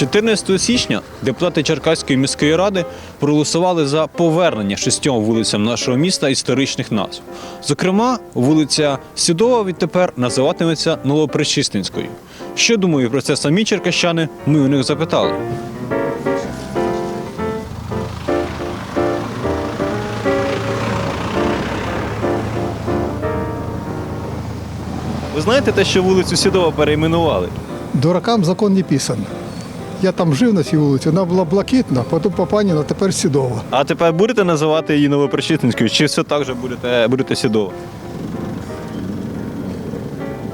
14 січня депутати Черкаської міської ради проголосували за повернення шістьом вулицям нашого міста історичних назв. Зокрема, вулиця Сідова відтепер називатиметься Новопречистинською. Що думають про це самі черкащани? Ми у них запитали. Ви знаєте те, що вулицю Сідова перейменували? Дуракам закон не писан. Я там жив на цій вулиці, вона була блакитна, потім Папаніна, тепер Сідова. А тепер будете називати її Новопречистинською, чи все так же будете, будете Сідова?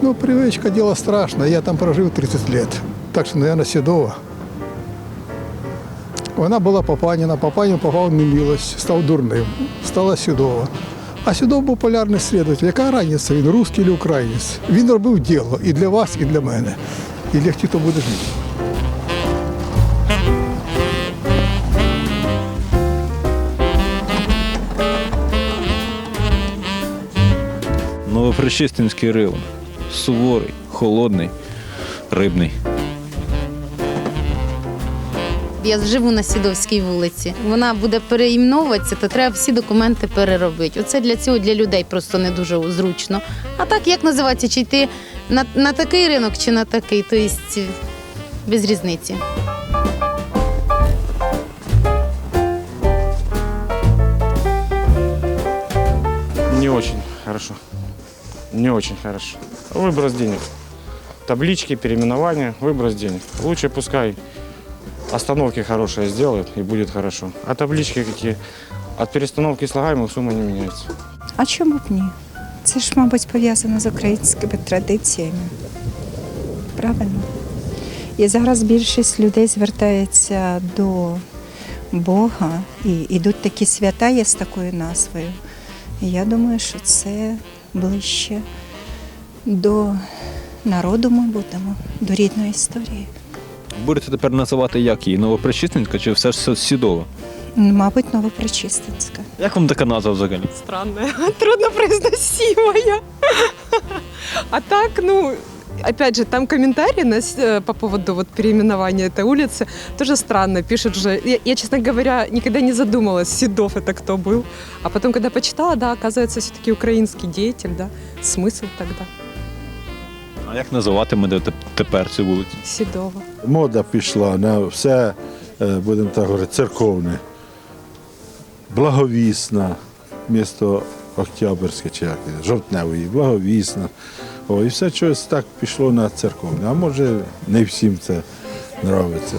Ну, привичка діло страшне, я там прожив 30 років. Так що, мабуть, Сідова. Вона була Папаніна, Папанін попав в немилость, став дурним, стала Сідова. А Сідов був полярний слідователь. Яка різниця, він русський чи українець? Він робив діло і для вас, і для мене. І для тих, хто буде жити. Новопречистинський район. Суворий, холодний, рибний. Я живу на Сідовській вулиці. Вона буде переіменовуватися, то треба всі документи переробити. Оце для цього для людей просто не дуже зручно. А так як називається, чи йти на, на такий ринок, чи на такий, то є без різниці. Не очень хорошо Не очень хорошо. Выброс денег. Таблички, переименования, выброс денег. Лучше пускай остановки хорошие сделают и будет хорошо. А таблички какие? От перестановки слагаемых сумма не меняется. А чому б ні? Це ж, мабуть, пов'язано з українськими традиціями. Правильно? І зараз більшість людей звертається до Бога і йдуть такі свята є з такою назвою. І я думаю, що це ближче до народу ми будемо, до рідної історії. Будете тепер називати як її? Новопречистинська чи все ж Сідова? Мабуть, Новопречистинська. Як вам така назва взагалі? странная, труднопроизносимая. А так, ну, опять же, там комментарии на с- э, по поводу вот переименования этой улицы тоже странно. Пишут же, я, я, честно говоря, никогда не задумалась, Седов это кто был. А потом, когда почитала, да, оказывается, все-таки украинский деятель, да, смысл тогда А як називатимете теп- тепер цю вулицю? Седова. мода пішла на все, е, будемо так говорити, церковне, благовісна, місто Октябрьське чи як, жовтневої, благовісна. І все щось так пішло на церковне. А може не всім це подобається.